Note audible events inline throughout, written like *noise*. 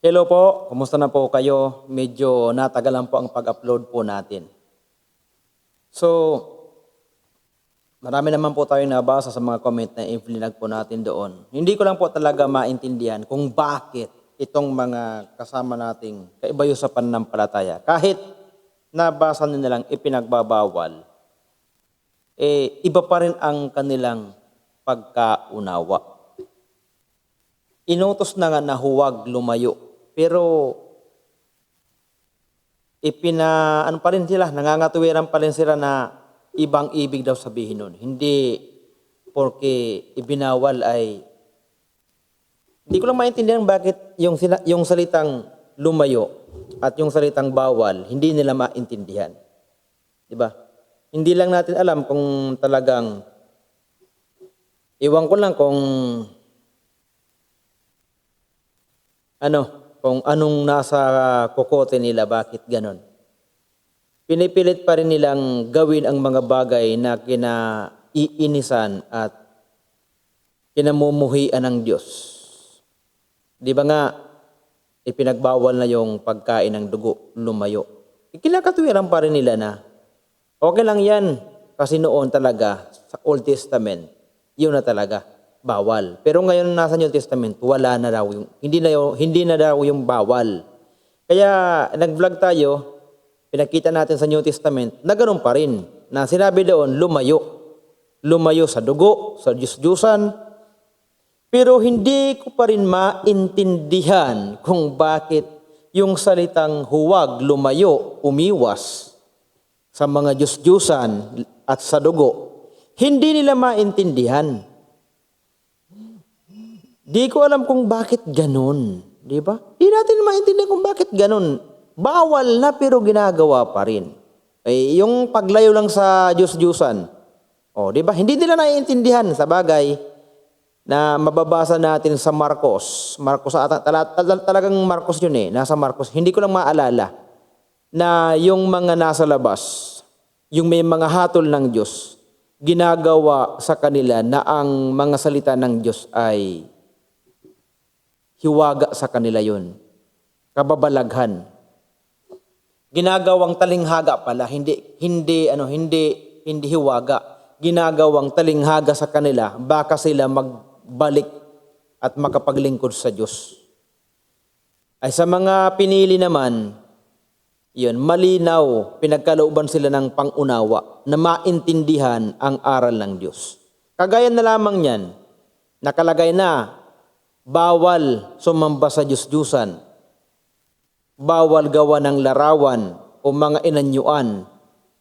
Hello po, kumusta na po kayo? Medyo natagalan po ang pag-upload po natin. So, marami naman po tayo nabasa sa mga comment na inflinag po natin doon. Hindi ko lang po talaga maintindihan kung bakit itong mga kasama nating kaibayo sa pananampalataya. Kahit nabasa nilang ipinagbabawal, eh, iba pa rin ang kanilang pagkaunawa inutos na nga na huwag lumayo. Pero ipina ano pa rin sila, nangangatuwiran pa rin sila na ibang ibig daw sabihin nun. Hindi porque ibinawal ay hindi ko lang maintindihan bakit yung sila, yung salitang lumayo at yung salitang bawal hindi nila maintindihan. 'Di ba? Hindi lang natin alam kung talagang iwan ko lang kung ano, kung anong nasa kokote nila, bakit ganon. Pinipilit pa rin nilang gawin ang mga bagay na kinaiinisan at kinamumuhian ng Diyos. Di ba nga, ipinagbawal na yung pagkain ng dugo, lumayo. Kinakatwiran pa rin nila na, okay lang yan, kasi noon talaga, sa Old Testament, yun na talaga bawal. Pero ngayon nasa New Testament, wala na daw yung hindi na yung, hindi na daw yung bawal. Kaya nag-vlog tayo, pinakita natin sa New Testament na ganun pa rin. Na sinabi doon, lumayo. Lumayo sa dugo, sa Diyos-Diyusan. Pero hindi ko pa rin maintindihan kung bakit yung salitang huwag, lumayo, umiwas sa mga Diyos-Diyusan at sa dugo, hindi nila maintindihan. Di ko alam kung bakit ganun. Di ba? Di natin maintindihan kung bakit ganun. Bawal na pero ginagawa pa rin. Eh, yung paglayo lang sa Diyos-Diyusan. O, di ba? Hindi nila naiintindihan sa bagay na mababasa natin sa Marcos. Marcos, ata- tala- tala- talagang Marcos yun eh. Nasa Marcos. Hindi ko lang maalala na yung mga nasa labas, yung may mga hatol ng Diyos, ginagawa sa kanila na ang mga salita ng Diyos ay hiwaga sa kanila yun. Kababalaghan. Ginagawang talinghaga pala, hindi hindi ano, hindi hindi hiwaga. Ginagawang talinghaga sa kanila baka sila magbalik at makapaglingkod sa Diyos. Ay sa mga pinili naman, yun, malinaw, pinagkalooban sila ng pangunawa na maintindihan ang aral ng Diyos. Kagaya na lamang yan, nakalagay na bawal sumamba sa Diyos-Diyusan, bawal gawa ng larawan o mga inanyuan.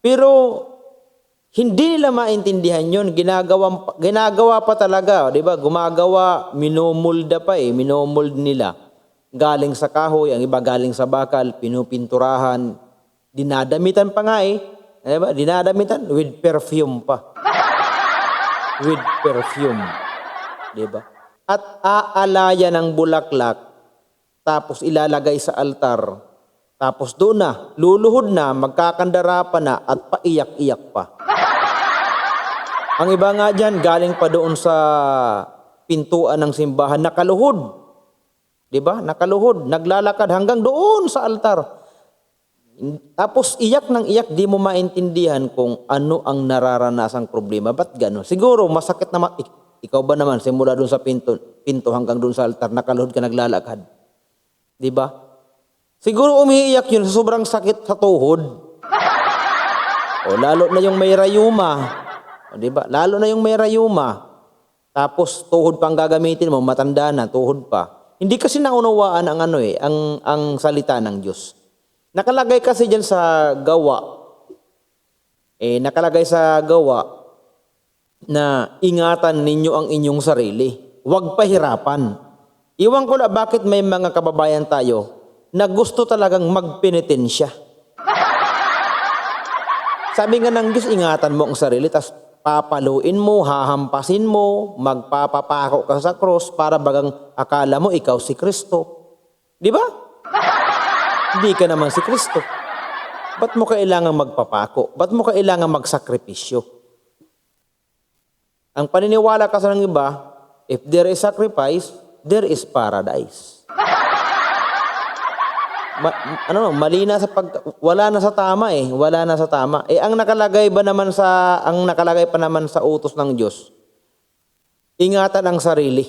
Pero hindi nila maintindihan yun. Ginagawa, ginagawa pa talaga, di ba? Gumagawa, minumulda pa eh, minumuld nila. Galing sa kahoy, ang iba galing sa bakal, pinupinturahan, dinadamitan pa nga eh. Di ba? Dinadamitan with perfume pa. *laughs* With perfume. Di ba? At aalaya ng bulaklak, tapos ilalagay sa altar, tapos doon na, luluhod na, magkakandara pa na, at paiyak-iyak pa. Ang iba nga dyan, galing pa doon sa pintuan ng simbahan, nakaluhod. Di ba? Nakaluhod, naglalakad hanggang doon sa altar. Tapos iyak ng iyak, di mo maintindihan kung ano ang nararanasang problema. Ba't gano'n? Siguro masakit naman. Ik- ikaw ba naman, simula doon sa pinto, pinto hanggang doon sa altar, nakaluhod ka naglalakad. Di ba? Siguro umiiyak yun sa sobrang sakit sa tuhod. O lalo na yung may rayuma. O di ba? Lalo na yung may rayuma. Tapos tuhod pang gagamitin mo, matanda na, tuhod pa. Hindi kasi naunawaan ang ano eh, ang ang salita ng Diyos. Nakalagay kasi diyan sa gawa. Eh nakalagay sa gawa na ingatan ninyo ang inyong sarili. Huwag pahirapan. Iwan ko na bakit may mga kababayan tayo na gusto talagang magpenitensya. Sabi nga ng Diyos, ingatan mo ang sarili, tapos papaluin mo, hahampasin mo, magpapapako ka sa cross para bagang akala mo ikaw si Kristo. Di ba? Hindi ka naman si Kristo. Ba't mo kailangan magpapako? Ba't mo kailangan magsakripisyo? Ang paniniwala kasi ng iba, if there is sacrifice, there is paradise. *laughs* ma- ano, mali na sa pag wala na sa tama eh, wala na sa tama. Eh ang nakalagay ba naman sa ang nakalagay pa naman sa utos ng Diyos? Ingatan ang sarili.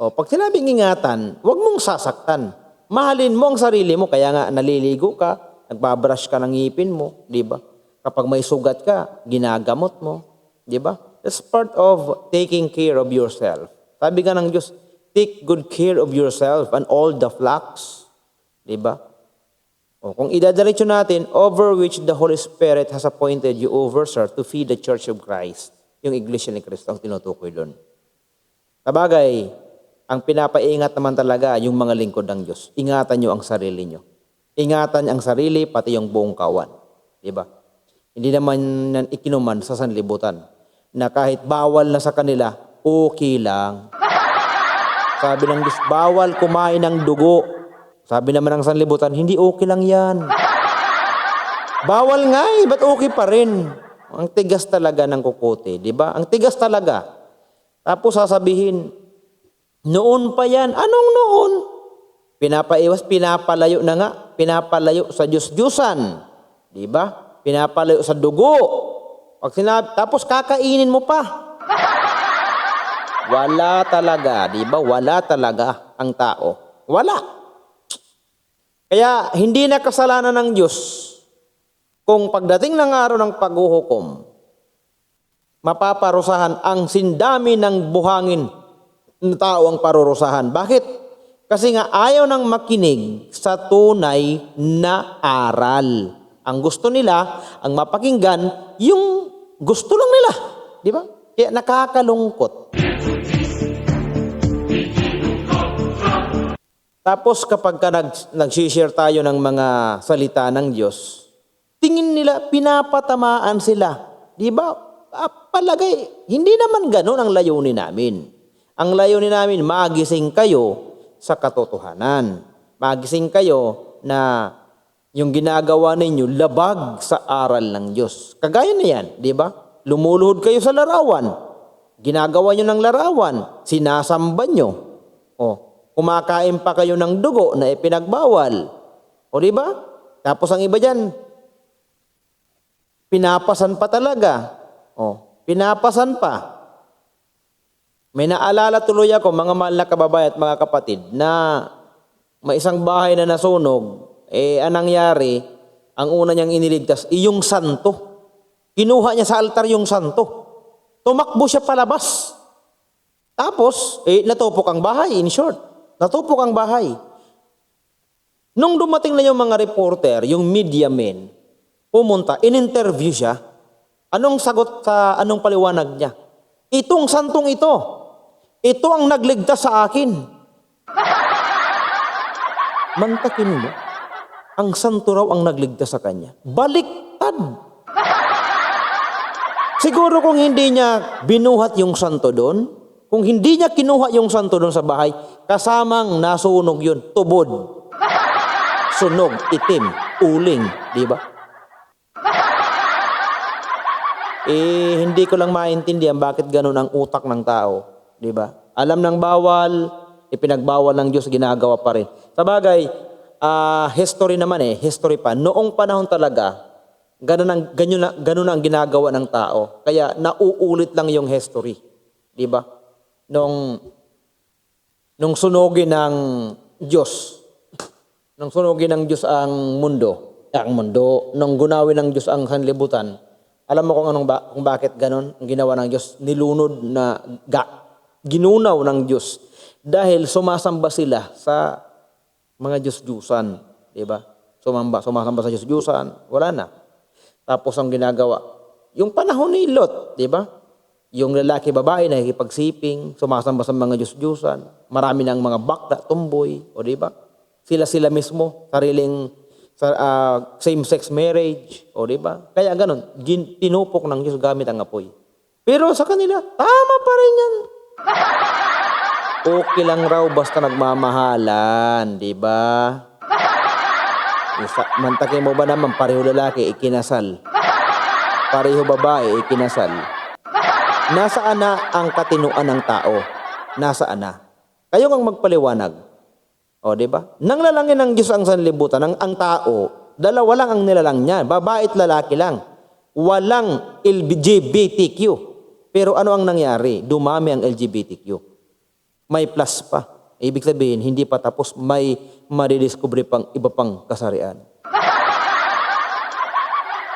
O, pag sinabing ingatan, huwag mong sasaktan. Mahalin mo ang sarili mo, kaya nga naliligo ka, nagbabrush ka ng ngipin mo, di ba? Kapag may sugat ka, ginagamot mo, di ba? That's part of taking care of yourself. Sabi nga ng Diyos, take good care of yourself and all the flocks. Di ba? O, kung idadiretso natin, over which the Holy Spirit has appointed you over, sir, to feed the Church of Christ. Yung Iglesia ni Cristo ang tinutukoy doon. Sabagay, ang pinapaingat naman talaga yung mga lingkod ng Diyos. Ingatan nyo ang sarili nyo. Ingatan ang sarili, pati yung buong kawan. Di ba? Hindi naman nan ikinuman sa sanlibutan na kahit bawal na sa kanila, okay lang. Sabi ng Diyos, bawal kumain ng dugo. Sabi naman ng sanlibutan, hindi okay lang yan. Bawal nga eh, ba't okay pa rin? Ang tigas talaga ng kukote, di ba? Ang tigas talaga. Tapos sasabihin, noon pa yan. Anong noon? Pinapaiwas, pinapalayo na nga. Pinapalayo sa Diyos-Diyusan. Di ba? Pinapalayo sa dugo. Pag sinabi, tapos kakainin mo pa. Wala talaga, di ba? Wala talaga ang tao. Wala. Kaya hindi na kasalanan ng Diyos kung pagdating ng araw ng paghuhukom, mapaparusahan ang sindami ng buhangin ng tao ang parurusahan. Bakit? Kasi nga ayaw nang makinig sa tunay na aral. Ang gusto nila, ang mapakinggan, yung gusto lang nila. Di ba? Kaya nakakalungkot. Tapos kapag ka nag, nag-share tayo ng mga salita ng Diyos, tingin nila pinapatamaan sila. Di ba? Ah, palagay, hindi naman ganun ang layunin namin. Ang layunin namin, magising kayo sa katotohanan. Magising kayo na yung ginagawa ninyo labag sa aral ng Diyos. Kagaya na yan, di ba? Lumuluhod kayo sa larawan. Ginagawa nyo ng larawan. Sinasamba nyo. O, kumakain pa kayo ng dugo na ipinagbawal. O di ba? Tapos ang iba dyan, pinapasan pa talaga. O, pinapasan pa. May naalala tuloy ako, mga mahal na kababayan at mga kapatid, na may isang bahay na nasunog, eh anong nangyari, ang una niyang iniligtas, iyong santo. Kinuha niya sa altar yung santo. Tumakbo siya palabas. Tapos, eh, natupok ang bahay, in short. Natupok ang bahay. Nung dumating na yung mga reporter, yung media men, pumunta, in-interview siya, anong sagot sa, anong paliwanag niya? Itong santong ito, ito ang nagligtas sa akin. *laughs* Mantakin mo, ang santo raw ang nagligtas sa kanya. Baliktad. Siguro kung hindi niya binuhat yung santo doon, kung hindi niya kinuha yung santo doon sa bahay, kasamang nasunog yun, tubod. Sunog, itim, uling, di ba? Eh, hindi ko lang maintindihan bakit ganun ang utak ng tao, di ba? Alam ng bawal, ipinagbawal ng Diyos, ginagawa pa rin. Sa bagay, ah, history naman eh, history pa. Noong panahon talaga, ganun ang, ganun, na- ganun ang ginagawa ng tao. Kaya nauulit lang yung history. Di ba? Nung, nung sunugin ng Diyos, nung sunugin ng Diyos ang mundo, ang mundo, nung gunawin ng Diyos ang sanlibutan, alam mo kung anong ba, kung bakit ganon ang ginawa ng Diyos, nilunod na ga, ginunaw ng Diyos dahil sumasamba sila sa mga Diyos-Diyusan, di ba? Sumamba, sumasamba sa Diyos-Diyusan, wala na. Tapos ang ginagawa, yung panahon ni Lot, di ba? Yung lalaki babae na nakikipagsiping, sumasamba sa mga Diyos-Diyusan, marami ng mga bakla, tumboy, o di ba? Sila-sila mismo, sariling sa ah, same-sex marriage, o di ba? Kaya ganun, tinupok ng Diyos gamit ang apoy. Pero sa kanila, tama pa rin yan. *laughs* Okay lang raw basta nagmamahalan, di ba? Isa, mantakin mo ba naman pareho lalaki ikinasal? Pareho babae ikinasal? Nasaan na ang katinuan ng tao? Nasaan na? Kayo ang magpaliwanag. O, di ba? Nanglalangin ng Diyos ang sanlibutan, ang, ang tao, dalawa lang ang nilalang niya, babae at lalaki lang. Walang LGBTQ. Pero ano ang nangyari? Dumami ang LGBTQ. May plus pa. Ibig sabihin, hindi pa tapos, may madidiscover pang iba pang kasarian. *laughs*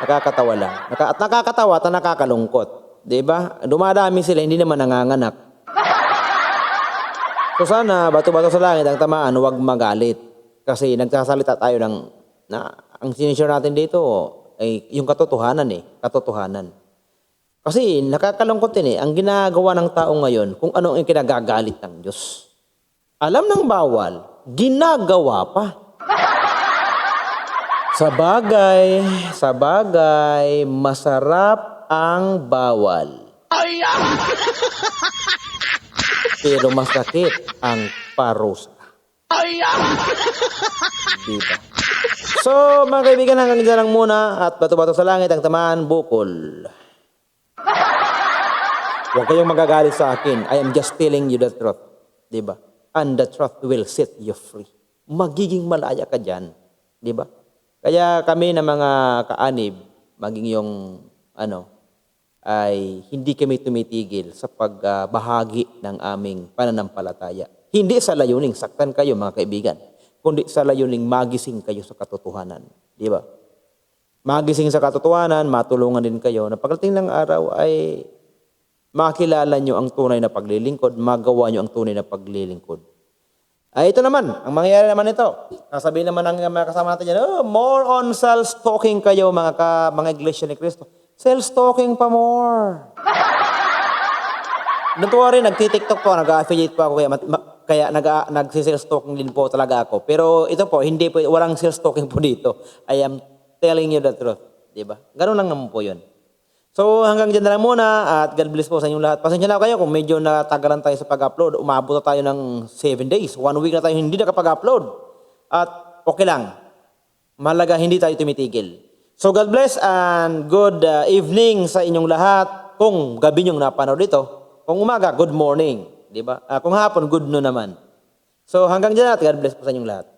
Nakakatawa lang. Naka, at nakakatawa at nakakalungkot. Ba? Dumadami sila, hindi naman nanganganak. *laughs* So sana, bato-bato sa langit, ang tamaan, huwag magalit. Kasi nagsasalita tayo ng, na, ang sinisure natin dito, ay yung katotohanan eh, katotohanan. Kasi nakakalungkot din eh, ang ginagawa ng tao ngayon, kung ano ang kinagagalit ng Diyos. Alam ng bawal, ginagawa pa. *laughs* Sa bagay, sa bagay, masarap ang bawal. *laughs* Pero masakit ang parusa. Diba? So, mga kaibigan, hanggang dyan lang muna at bato-bato sa langit ang tamaan bukol. Huwag kayong magagalit sa akin. I am just telling you the truth. Diba? And the truth will set you free. Magiging malaya ka dyan. Diba? Kaya kami na mga kaanib, maging yung ano, ay hindi kami tumitigil sa pagbahagi ng aming pananampalataya. Hindi sa layuning saktan kayo mga kaibigan, kundi sa layuning magising kayo sa katotohanan. Di ba? Magising sa katotohanan, matulungan din kayo na pagdating ng araw ay makilala nyo ang tunay na paglilingkod, magawa nyo ang tunay na paglilingkod. Ay, ito naman, ang mangyayari naman ito. Sasabihin naman ng mga kasama natin dyan, oh, more on self-stalking kayo mga, ka, mga iglesia ni Kristo. Self-stalking pa more. *laughs* Natuwa rin, nagtitiktok po, nag-affiliate po ako, kaya, ma- kaya nag, nag-self-stalking din po talaga ako. Pero ito po, hindi po, walang self-stalking po dito. I am telling you the truth. Di ba? Ganun lang naman po yun. So hanggang dyan na lang muna at God bless po sa inyong lahat. Pasensya na kayo kung medyo natagalan tayo sa pag-upload. Umabot na tayo ng 7 days. One week na tayo hindi nakapag-upload. At okay lang. Malaga hindi tayo tumitigil. So God bless and good uh, evening sa inyong lahat. Kung gabi niyong napanood ito, kung umaga, good morning. Di ba? Ah, kung hapon, good noon naman. So hanggang dyan at God bless po sa inyong lahat.